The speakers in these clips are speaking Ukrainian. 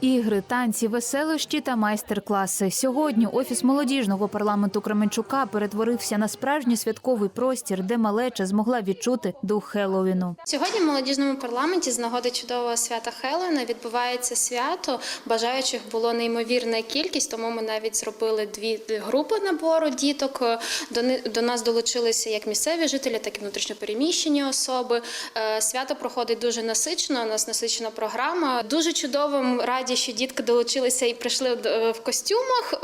Ігри, танці, веселощі та майстер-класи. Сьогодні офіс молодіжного парламенту Кременчука перетворився на справжній святковий простір, де малеча змогла відчути дух Хеллоуіну. Сьогодні в молодіжному парламенті з нагоди чудового свята Хеллоуіна відбувається свято. Бажаючих було неймовірна кількість, тому ми навіть зробили дві групи набору діток. До, нас долучилися як місцеві жителі, так і внутрішньопереміщені особи. Е, Свято проходить дуже насичено. У нас насичена програма. Дуже чудово раді, що дітки долучилися і прийшли е, в костюмах.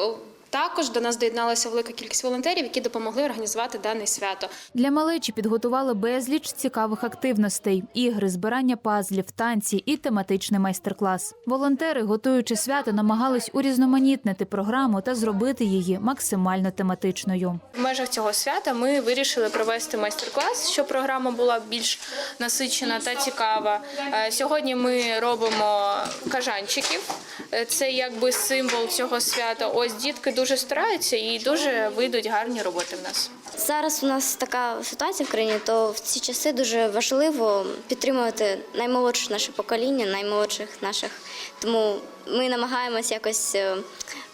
Також до нас доєдналася велика кількість волонтерів, які допомогли організувати дане свято. Для малечі підготували безліч цікавих активностей: ігри, збирання пазлів, танці і тематичний майстер-клас. Волонтери, готуючи свято, намагались урізноманітнити програму та зробити її максимально тематичною. В межах цього свята ми вирішили провести майстер-клас, щоб програма була більш насичена та цікава. Е, Сьогодні ми робимо кажанчиків. Е, Це якби символ цього свята. Ось дітки дуже стараються і дуже вийдуть гарні роботи в нас. Зараз у нас така ситуація в країні, то в ці часи дуже важливо підтримувати наймолодше наше покоління, наймолодших наших. Тому ми намагаємося якось е,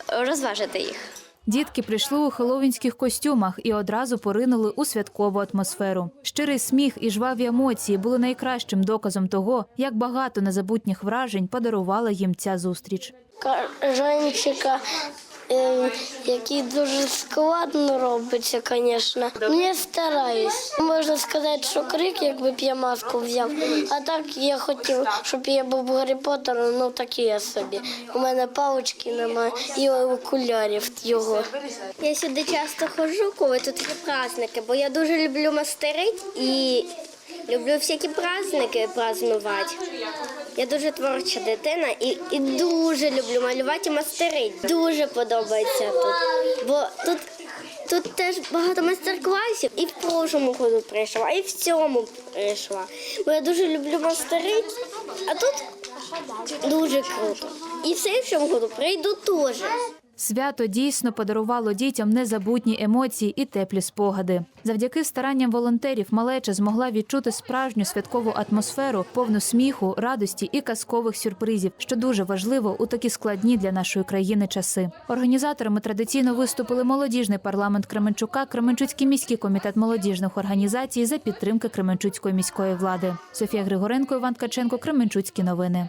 розважити їх. Дітки прийшли у хеловінських костюмах і одразу поринули у святкову атмосферу. Щирий сміх і жваві емоції були найкращим доказом того, як багато незабутніх вражень подарувала їм ця зустріч. Кажанчика, е, який дуже складно робиться, звісно. Ну, я стараюсь. Можна сказати, що крик, якби б я маску взяв. А так я хотів, щоб я був Гаррі Поттером, ну такі я собі. У мене палички немає і окулярів його. Я сюди часто ходжу, коли тут є праздники, бо я дуже люблю мастерить і люблю всякі праздники празднувати. Я дуже творча дитина і, і дуже люблю малювати і мастерить. Дуже подобається тут. Бо тут, тут теж багато майстер-класів. І в прошлому году прийшла, і в цьому прийшла. Бо я дуже люблю мастерить, а тут дуже круто. І в слідчому году прийду теж. Свято дійсно подарувало дітям незабутні емоції і теплі спогади. Завдяки старанням волонтерів малеча змогла відчути справжню святкову атмосферу, повну сміху, радості і казкових сюрпризів, що дуже важливо у такі складні для нашої країни часи. Організаторами традиційно виступили молодіжний парламент Кременчука, Кременчуцький міський комітет молодіжних організацій за підтримки Кременчуцької міської влади. Софія Григоренко, Іван Ткаченко, Кременчуцькі новини.